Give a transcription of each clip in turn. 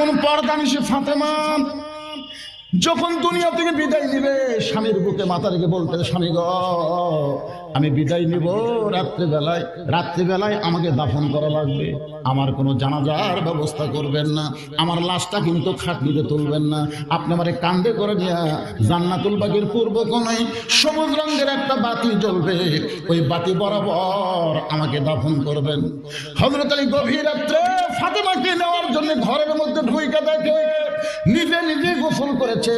কোন পর্দা নিশে ফাতেমা? যখন দুনিয়া থেকে বিদায় নিবে, স্বামীর বুকে মাথা রেখে বলতে, স্বামী গ, আমি বিদায় নিব রাত্রিবেলায়। রাত্রিবেলায় আমাকে দাফন করা লাগবে। আমার কোনো জানাজার ব্যবস্থা করবেন না। আমার লাশটা কিন্তু খাটনিতে তুলবেন না। আপনি আমারে কান্দে করে নিয়ে জান্নাতুল বাগের পূর্ব কোনায় সবুজ রঙের একটা বাতি জ্বলবে। ওই বাতি বরাবর আমাকে দাফন করবেন। হজরত আলী গভীর রাত্রে ফাতেমাকে নেওয়ার জন্য ঘরের মধ্যে ঢুইকা দেখে নিজে নিজে গোসল করেছে,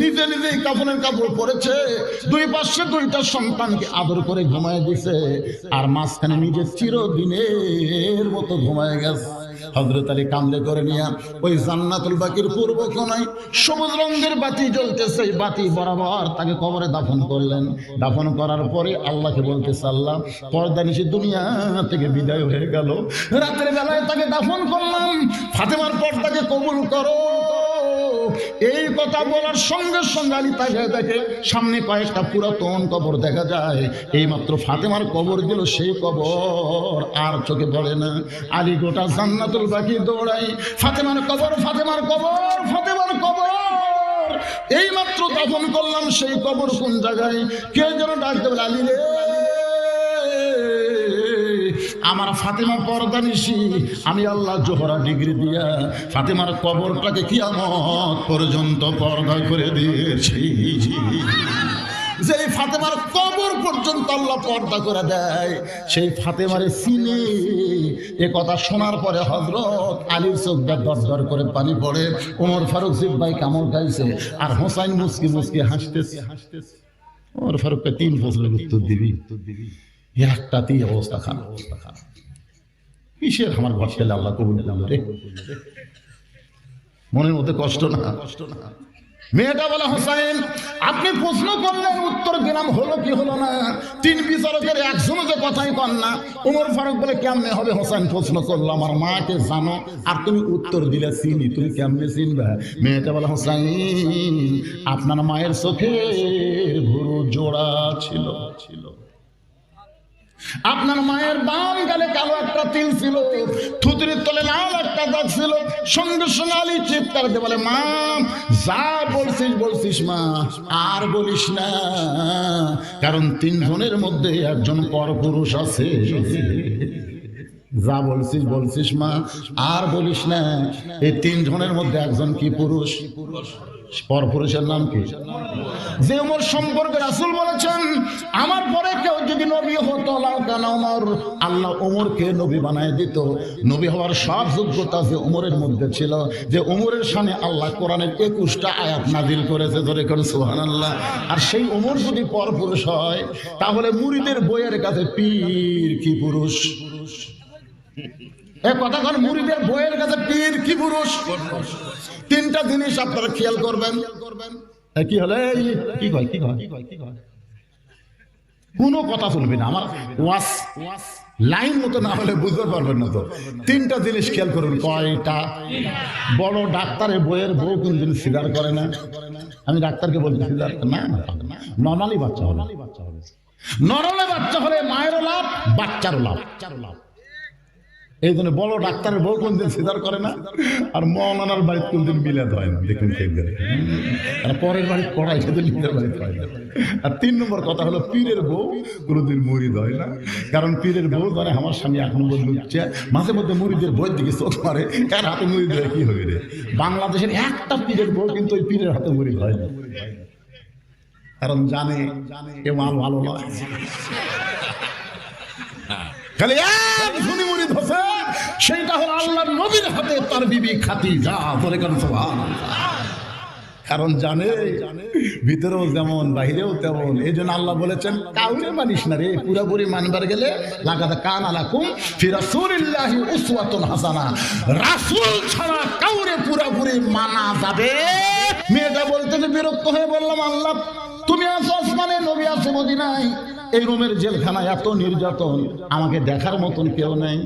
নিজে নিজে কাপড়ের কাপড় পরেছে, দুই পাশে দুইটা সন্তানকে আদর করে ঘুমায় দিছে, আর মাঝখানে নিজে চিরদিনের মতো ঘুমায় গেছে। হজরত আলী কান্দে করে নিয়ে, ওই জান্নাতুল বাকির পূর্ব কোনায় সবুজ রঙের বাতি জ্বলতেছে বাতি বরাবর তাকে কবরে দাফন করলেন। দাফন করার পরে আল্লাহকে বলতেছে আল্লাহ পর্দা নিশে দুনিয়া থেকে বিদায় হয়ে গেল। রাতের বেলায় তাকে দাফন করলাম, ফাতেমার পর্দাকে কবুল করো। এই কথা বলার সঙ্গে সঙ্গে আলী তাকে দেখে সামনে কয়েকটা পুরাতন কবর দেখা যায়। এই মাত্র ফাতেমার কবর দিল সেই কবর। আর চোখে পড়ে না। আলী গোটা জান্নাতুল বাকি দৌড়াই। ফাতেমার কবর ফাতেমার কবর ফাতেমার কবর। এই মাত্র দাফন করলাম সেই কবর কোন জায়গায়? কে যেন ডাকতে বলে আলী রে। আমার ফাতেমা পর্দা নিশি। আমি আল্লাহ জোহরা ডিগ্রি দিয়া ফাতেমার কবরটাকে কিয়ামত পর্যন্ত পর্দা করে দিয়েছি। যে ফাতেমার কবর পর্যন্ত আল্লাহ পর্দা করে দেয়, সেই ফাতেমারে সিনে। এ কথা শোনার পরে হজরত আলীর চোখটা দরদর করে পানি পড়ে। ওমর ফারুক জিব্বাই কামড় খাইছে আর হোসাইন মুসকি মুসকি হাসতেছে। হাসতেছে ওমর ফারুককে তিন প্রশ্নের উত্তর দিবি উত্তর দিবি। একটাতেই অবস্থা খারাপ। অবস্থা খারাপ কিসের আমার ঘর ছেলে? আল্লাহ কবুল দিলাম রে। মনের মধ্যে কষ্ট না। কষ্ট না মেয়েটা বলে, হোসাইন, আপনি প্রশ্ন করলেন, উত্তর দিলাম, হলো কি হলো না? তিন বিচারকের একজন যে কথাই কন না। উমর ফারুক বলে, কেমনে হবে হোসাইন, প্রশ্ন করল আমার মাকে জানো, আর তুমি উত্তর দিলে চিনি, তুমি কেমনে চিনবে? মেয়েটা বলে, হোসাইন, আপনার মায়ের চোখের ভুরু জোড়া ছিল ছিল। আপনার মায়ের বাম গালে কালো একটা তিল ছিল থুতরির তলে লাল একটা দাগ ছিল, সঙ্গে আলী চিৎকার দিয়ে বলে, মা, যা বলছিস বলছিস মা, আর বলিস না। কারণ তিনজনের মধ্যে একজন পরপুরুষ আছে। যা বলছিস বলছিস মা, আর বলিস না। এই তিনজনের মধ্যে একজন কি পুরুষ পুরুষ? পরপুরুষের নাম কি? যে উমর সম্পর্কে রাসুল বলেছেন, আমার পরে কেউ যদি নবী হতো ওমর আল্লাহ ওমরকে নবী বানায় দিত। নবী হওয়ার সব যোগ্যতা যে উমরের মধ্যে ছিল, যে উমরের সামনে আল্লাহ কোরআনের একুশটা আয়াত নাজিল করেছে ধরে করে সুহান আল্লাহ আর সেই উমর যদি পরপুরুষ হয়, তাহলে মুড়িদের বইয়ের কাছে পীর কি পুরুষ? এ কথাক্ষণ মুড়িদের বইয়ের কাছে পীর কি পুরুষ? তিনটা জিনিস আপনারা খেয়াল করবেন। কি হলে? কি কয় কি কয়? কোনো কথা শুনবি না, আমার ওয়াস, লাইন মতো না হলে বুঝতে পারবেন না তো। তিনটা জিনিস খেয়াল করুন, কয়টা? বড় ডাক্তারের বইয়ের বউ কোনদিন স্বীকার করে না? আমি ডাক্তারকে বলছি স্বীকার না? নর্মালি বাচ্চা হবে নরলে বাচ্চা হলে মায়েরও লাভ বাচ্চারও লাভ বাচ্চারও লাভ। এই জন্য বলো, ডাক্তারের বউ কোনদিন স্বীকার করে না? আর মৌলানার বাড়িতে কোনদিন মিলাদ হয় না, দেখুন আর পরের বাড়ি পড়াই সেটা নিজের বাড়িতে হয় না। আর তিন নম্বর কথা হলো, পীরের বউ কোনোদিন মুড়িদ হয় না। কারণ পীরের বউ ধরে, আমার স্বামী এখন বলতে হচ্ছে। মাঝে মধ্যে মুড়িদের বইয়ের দিকে চোখ মারে, কার হাতে মুড়িদ হয়, কি হবে রে? বাংলাদেশের একটা পীরের বউ কিন্তু ওই পীরের হাতে মুড়িদ হয় না। কারণ জানে এ মাল ভালো নয়। খালি এক ধনী মুড়ি ধসে, সেইটা হলো আল্লাহ নবীর হাতে তার বিবি খাতি যা বলে কেন কারণ জানে, ভিতরেও যেমন, বাহিরেও তেমন। এই জন্য আল্লাহ বলেছেন, কাউরে মানিস না রে, পুরাপুরি মানবার গেলে লাগাতে কান আলাকুম ফিরাসুলিল্লাহি উসওয়াতুন হাসানা। রাসূল ছাড়া কাউরে পুরাপুরি মানা যাবে। মেয়েটা বলতে যে বিরক্ত হয়ে বললাম, আল্লাহ, তুমি আছো আসমানে, নবী আছে মদিনায়। এই রুমের জেলখানায় এত নির্যাতন, আমাকে দেখার মতন কেউ নেই।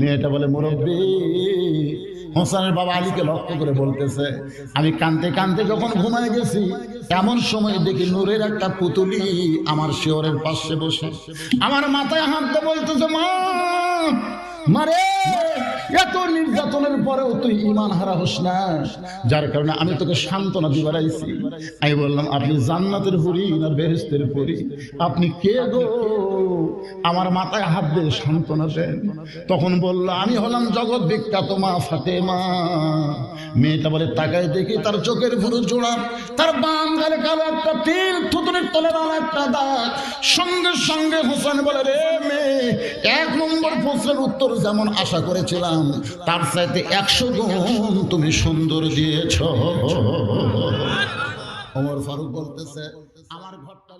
মেয়েটা বলে, মুরব্বী, হোসেনের বাবা আলীকে লক্ষ্য করে বলতেছে, আমি কানতে কানতে যখন ঘুমায় গেছি, এমন সময় দেখি নূরের একটা পুতুলি আমার শিওরের পাশে বসে। আমার মাথায় হাত বলতেছে, মা মারে এত নির্যাতনের পরেও তুই ইমান হারা হোস না। যার কারণে আমি তোকে সান্ত্বনা দিবার আইছি। আমি বললাম, আপনি জান্নাতের হুরি না বেহেস্তের পুরি আপনি কে গো? আমার মাথায় হাত দিয়ে সান্ত্বনা দেন। তখন বলল, আমি হলাম জগৎ বিখ্যাত মা ফাতে মা মেয়েটা বলে, তাকায় দেখি তার চোখের ভুরু জোড়া তার বাম গালে কালো একটা তিল, থুতুনের তলে একটা দাগ। সঙ্গে সঙ্গে হোসেন বলে, রে মেয়ে, এক নম্বর প্রশ্নের উত্তর যেমন আশা করেছিলাম তার চাইতে একশো গুণ তুমি সুন্দর দিয়েছ। অমর ফারুক বলতেছে আমার ঘরটা